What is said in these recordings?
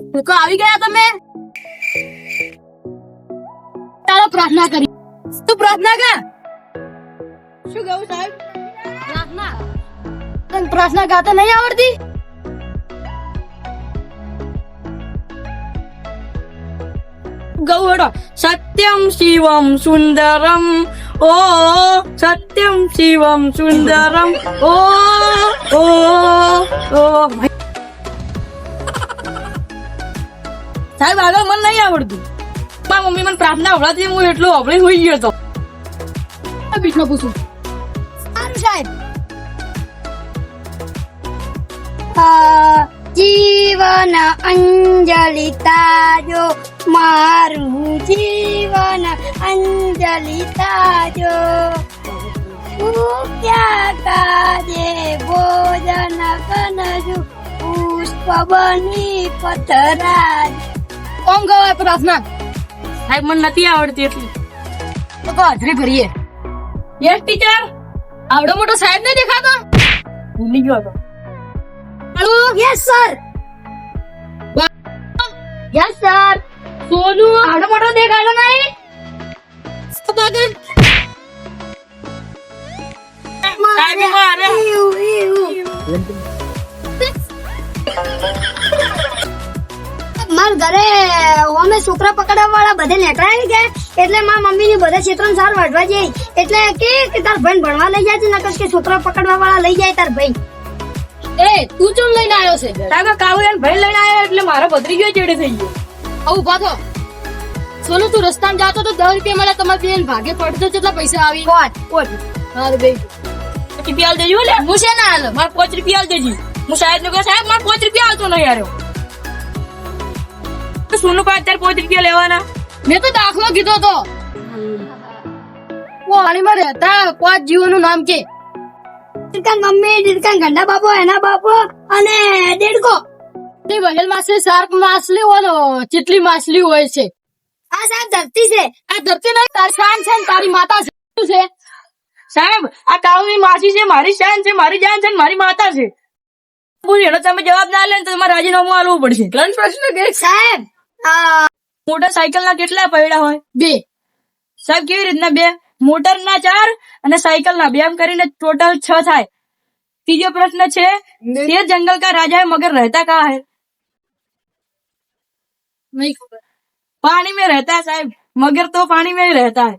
લોકો આવી ગયા તમે? ચાલો પ્રાર્થના કરી તું પ્રાર્થના કર. શું કહું સાહેબ? પ્રાર્થના. તને પ્રાર્થના ગાતા નહીં આવડતી? ગૌડ સત્યમ શિવમ સુંદરમ. ઓ સત્યમ શિવમ સુંદરમ. ઓ ઓ ઓ. સાહેબ આગળ મને નહીં આવડતું. મારા મમ્મી મને પ્રાર્થના આવડાતી હું એટલો અભળી હોઈ ગયો હતો બીજમાં પૂછું. સારું સાહેબ. જીવન અંજલિ તાજો મારું જીવન અંજલિ તાજો ક્યાં તાજે ભોજન કનજુ પુષ્પ બની પથરાજ. કોમ ગવાય પ્રાર્થના સાહેબ મને નથી આવડતી એટલી. તો કહો હાજરી ભરીએ. Yes teacher. આવડો મોટો સાહેબ ને દેખાતો? ભૂલી ગયો હતો yes sir. Yes sir. Sonu. આવડો મોટો દેખાડો નહીં? સાહેબ મારે. માર ઘરે અમે છોકરા પકડવા વાળા બધે નીકળ્યા ગયા. એટલે મારા મમ્મી ની બધા ક્ષેત્ર સાર વાઢવા જઈ એટલે કે તાર ભાઈ ભણવા લઈ જાય છે નકર કે છોકરા પકડવા વાળા લઈ જાય તાર ભાઈ. એ તું ચમ લઈને આવ્યો છે? તારા કાવું એમ ભાઈ લઈને આવ્યો એટલે મારો ભત્રીજો ચેડે થઈ ગયો. આવું થો. સોનુ તું રસ્તામાં જાતો તો દસ રૂપિયા મળે તમારે બેન ભાગે પડતો કેટલા પૈસા આવી. કોટ કોટ હાર બે પ્યાલ દેજો લે. હું છે ના હાલ માર પાંચ રૂપિયા આલ દેજી. હું સાહેબ ને કહું સાહેબ માર પાંચ રૂપિયા આવતો નહીં યાર તો સોનું પાંચ હજાર પાંચ રૂપિયા લેવાના? મેં તો દાખલો કીધો તો. વાણીમાં રહેતા પાંચ જીવોનું નામ કે. ડીરકાન મમ્મી ડીરકાન ગંડા બાપો એના બાપો અને દેડકો. તે વહેલ માછલી શાર્ક માછલી હોય ચીટલી માછલી હોય છે. આ સાહેબ ધરતી છે. આ ધરતી નહીં તારી શાન છે ને તારી માતા છે. શું છે? સાહેબ આ કાળુની માસી છે મારી શાન છે મારી જાન છે ને મારી માતા છે. પૂરી એનો તમે જવાબ ના લે તો તમારે રાજીનામું આલવું પડશે. ત્રણ પ્રશ્ન કે સાહેબ મોટરસાયકલ ના કેટલા પૈડા હોય? બે. સાહેબ કેવી રીતના બે? મોટર ના ચાર અને સાયકલ ના બે. એમ કરીને ટોટલ છ થાય. ત્રીજો પ્રશ્ન છે તે જંગલ કા રાજા મગર રહેતા કા હે? પાણી મેં રહેતા સાહેબ. મગર તો પાણી મેં રહેતા હે.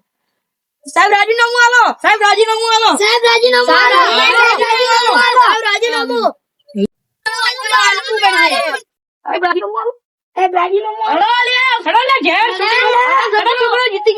સાહેબ રાજીનામું આલો સાહેબ રાજીનામું આલો સાહેબ રાજીનામું આલો સાહેબ રાજીનામું આલો સાહેબ રાજીનામું આલો એ ગાડીનો મોડો લે સડો લે ઘેર સડો સડો જીતી